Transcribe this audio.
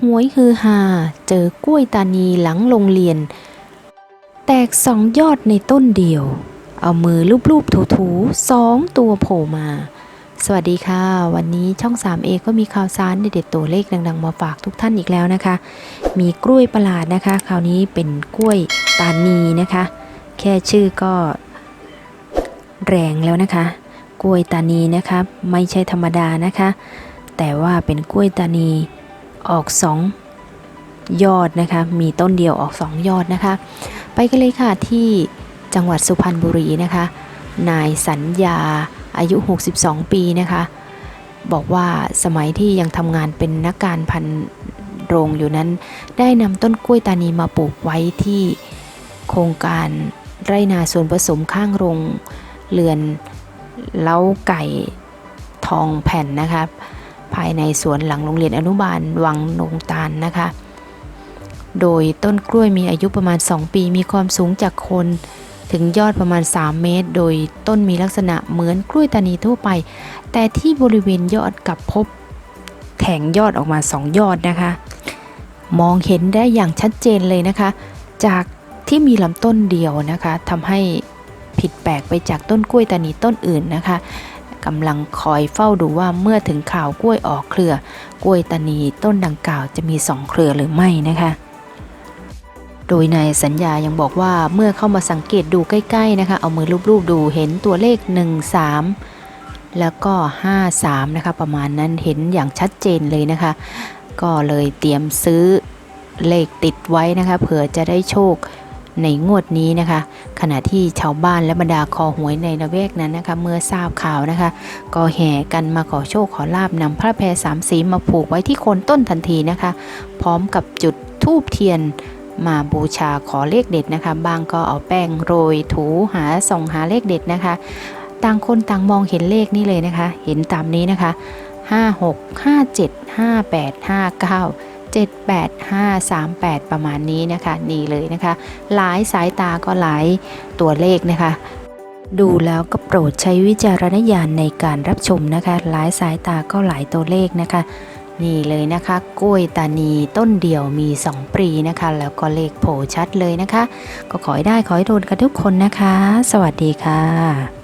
หวยคือฮาเจอกล้วยตานีหลังโรงเรียน แตกสองยอดในต้นเดียว เอามือลูบๆถูๆสองตัวโผล่มา สวัสดีค่ะ วันนี้ช่อง 3A ก็มีข่าวสารเด็ดๆตัวเลขดัง ๆ มาฝากทุกท่านอีกแล้วนะคะ มีกล้วยประหลาดนะคะ คราวนี้เป็นกล้วยตานีนะคะ แค่ชื่อก็แรงแล้วนะคะ กล้วยตานีนะคะ ไม่ใช่ธรรมดานะคะ แต่ว่าเป็นกล้วยตานี ออกสองยอดนะคะ มีต้นเดียวออกสองยอดนะคะ ไปกันเลยค่ะที่จังหวัดสุพรรณบุรีนะคะ นายสัญญาอายุ 62 ปีนะคะ บอกว่าสมัยที่ยังทำงานเป็นนักการพันโรงอยู่นั้น ได้นำต้นกล้วยตานีมาปลูกไว้ที่โครงการไร่นาส่วนผสมข้างโรงเรือนเล้าไก่ทองแผ่นนะคะ ภายในสวนหลังโรงเรียนอนุบาลวังนงตาลนะคะ โดยต้นกล้วยมีอายุประมาณ 2 ปีมีความสูงจากโคนถึงยอดประมาณ 3 เมตร โดยต้นมีลักษณะเหมือนกล้วยตานีทั่วไป แต่ที่บริเวณยอดกลับพบแถงยอดออกมา 2 ยอดนะคะ มองเห็นได้อย่างชัดเจนเลยนะคะ จากที่มีลำต้นเดียวนะคะทำให้ผิดแปลกไปจากต้นกล้วยตานีต้นอื่นนะคะ กำลังคอยเฝ้าดูว่าเมื่อถึงข่าวกล้วยออกเครือ กล้วยตานีต้นดังกล่าวจะมีสองเครือหรือไม่นะคะโดยนายสัญญายังบอกว่าเมื่อเข้ามาสังเกตดูใกล้ๆนะคะ เอามือลูบๆดูเห็นตัวเลข 1 3 แล้วก็ 5 3 นะคะ ประมาณนั้นเห็นอย่างชัดเจนเลยนะคะ ก็เลยเตรียมซื้อเลขติดไว้นะคะ เผื่อจะได้โชค ในงวดนี้นะคะ ขณะที่ชาวบ้านและบรรดาคอหวยในละแวกนั้นนะคะ เมื่อทราบข่าวนะคะ ก็แห่กันมาขอโชคขอลาบนำพระแพรสามสีมาผูกไว้ที่โคนต้นทันทีนะคะ พร้อมกับจุดทูบเทียนมาบูชาขอเลขเด็ดนะคะ บางก็เอาแป้งโรยถูหาส่องหาเลขเด็ดนะคะ ต่างคนต่างมองเห็นเลขนี่เลยนะคะ เห็นตามนี้นะคะ 5 6 5 7 5 8 5 9 7 8 5 3 8 ประมาณนี้นะคะ นี่เลยนะคะ หลายสายตาก็หลายตัวเลขนะคะ ดูแล้วก็โปรดใช้วิจารณญาณในการรับชมนะคะ หลายสายตาก็หลายตัวเลขนะคะนี่เลยนะคะกล้วยตานีต้นเดียวมี 2 ปรีนะคะ แล้วก็เลขโผล่ชัดเลยนะคะ ก็ขอให้ได้ขอให้โดนกันทุกคนนะคะ สวัสดีค่ะ